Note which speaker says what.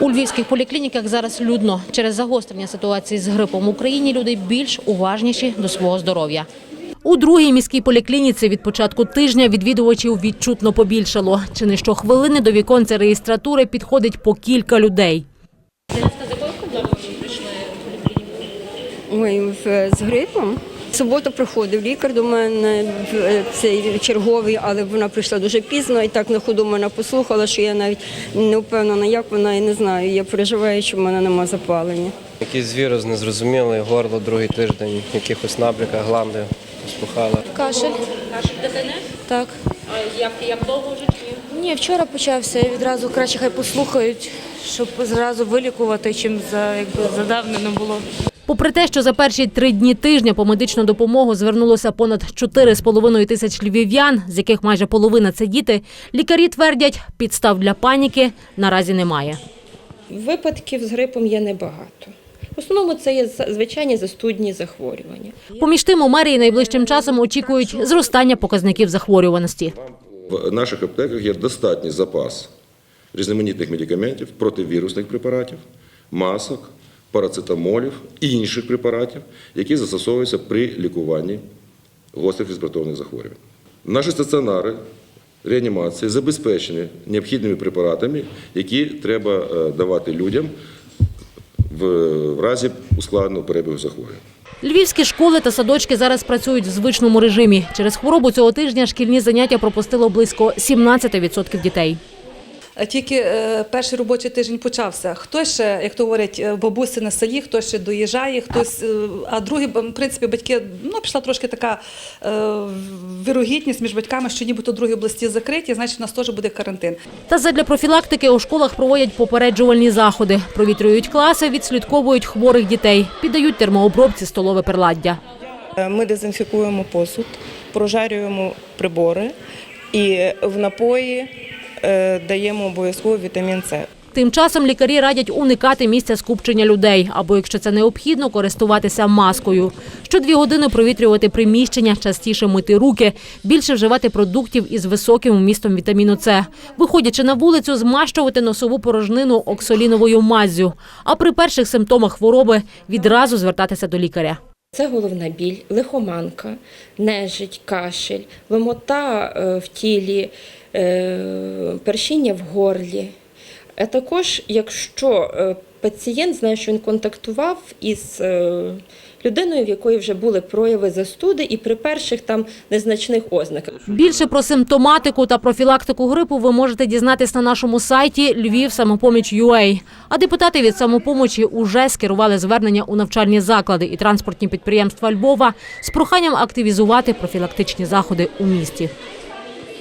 Speaker 1: У львівських поліклініках зараз людно. Через загострення ситуації з грипом в Україні люди більш уважніші до свого здоров'я. У другій міській поліклініці від початку тижня відвідувачів відчутно побільшало. Чи не щохвилини до віконця реєстратури підходить по кілька людей.
Speaker 2: Ой, з грипом. В суботу приходив лікар до мене цей черговий, але вона прийшла дуже пізно і так на ходу мене послухала, що я навіть не впевнена, як вона і не знаю. Я переживаю, що в мене нема запалення.
Speaker 3: Якийсь вірус незрозумілий, горло другий тиждень, якихось набряках, гланди розпухали.
Speaker 4: Кашель.
Speaker 1: Кашель дитини?
Speaker 4: Так.
Speaker 1: Як, як довго вже?
Speaker 4: Ні, вчора почався. Я відразу краще хай послухають, щоб зразу вилікувати, чим за якби задавнено було.
Speaker 1: Попри те, що за перші три дні тижня по медичну допомогу звернулося понад 4,5 тисяч львів'ян, з яких майже половина це діти, лікарі твердять, підстав для паніки наразі немає.
Speaker 5: Випадків з грипом є небагато. В основному це є за- звичайні застудні захворювання.
Speaker 1: Поміж тим, у мерії найближчим часом очікують зростання показників захворюваності.
Speaker 6: В наших аптеках є достатній запас різноманітних медикаментів, противірусних препаратів, масок, парацетамолів і інших препаратів, які застосовуються при лікуванні гострих респіраторних захворювань. Наші стаціонари реанімації забезпечені необхідними препаратами, які треба е, давати людям в разі ускладненого перебігу захворювань.
Speaker 1: Львівські школи та садочки зараз працюють в звичному режимі. Через хворобу цього тижня шкільні заняття пропустило близько 17% дітей.
Speaker 7: Е, Тільки е, перший робочий тиждень почався. Хтось ще, як то говорять, е, бабусі на селі, хтось ще доїжджає, хтось, а другі, в принципі, батьки, ну, пішла трошки така е, вірогідність між батьками, що нібито другі області закриті, значить, у нас теж буде карантин.
Speaker 1: Та задля профілактики у школах проводять попереджувальні заходи, провітрюють класи, відслідковують хворих дітей, піддають термообробці столове приладдя.
Speaker 8: Е, Ми дезінфікуємо посуд, прожарюємо прибори і в напої даємо обов'язково вітамін С.
Speaker 1: Тим часом лікарі радять уникати місця скупчення людей, або, якщо це необхідно, користуватися маскою. Щодві години провітрювати приміщення, частіше мити руки, більше вживати продуктів із високим вмістом вітаміну С. Виходячи на вулицю, змащувати носову порожнину оксоліновою маззю. А при перших симптомах хвороби відразу звертатися до лікаря.
Speaker 5: Це головна біль, лихоманка, нежить, кашель, ломота е, в тілі, е, першіння в горлі. А також, якщо е, пацієнт знає, що він контактував із е, людиною, в якої вже були прояви застуди, і при перших там незначних ознаках.
Speaker 1: Більше про симптоматику та профілактику грипу ви можете дізнатись на нашому сайті Львів А депутати від самопомочі уже скерували звернення у навчальні заклади і транспортні підприємства Львова з проханням активізувати профілактичні заходи у місті.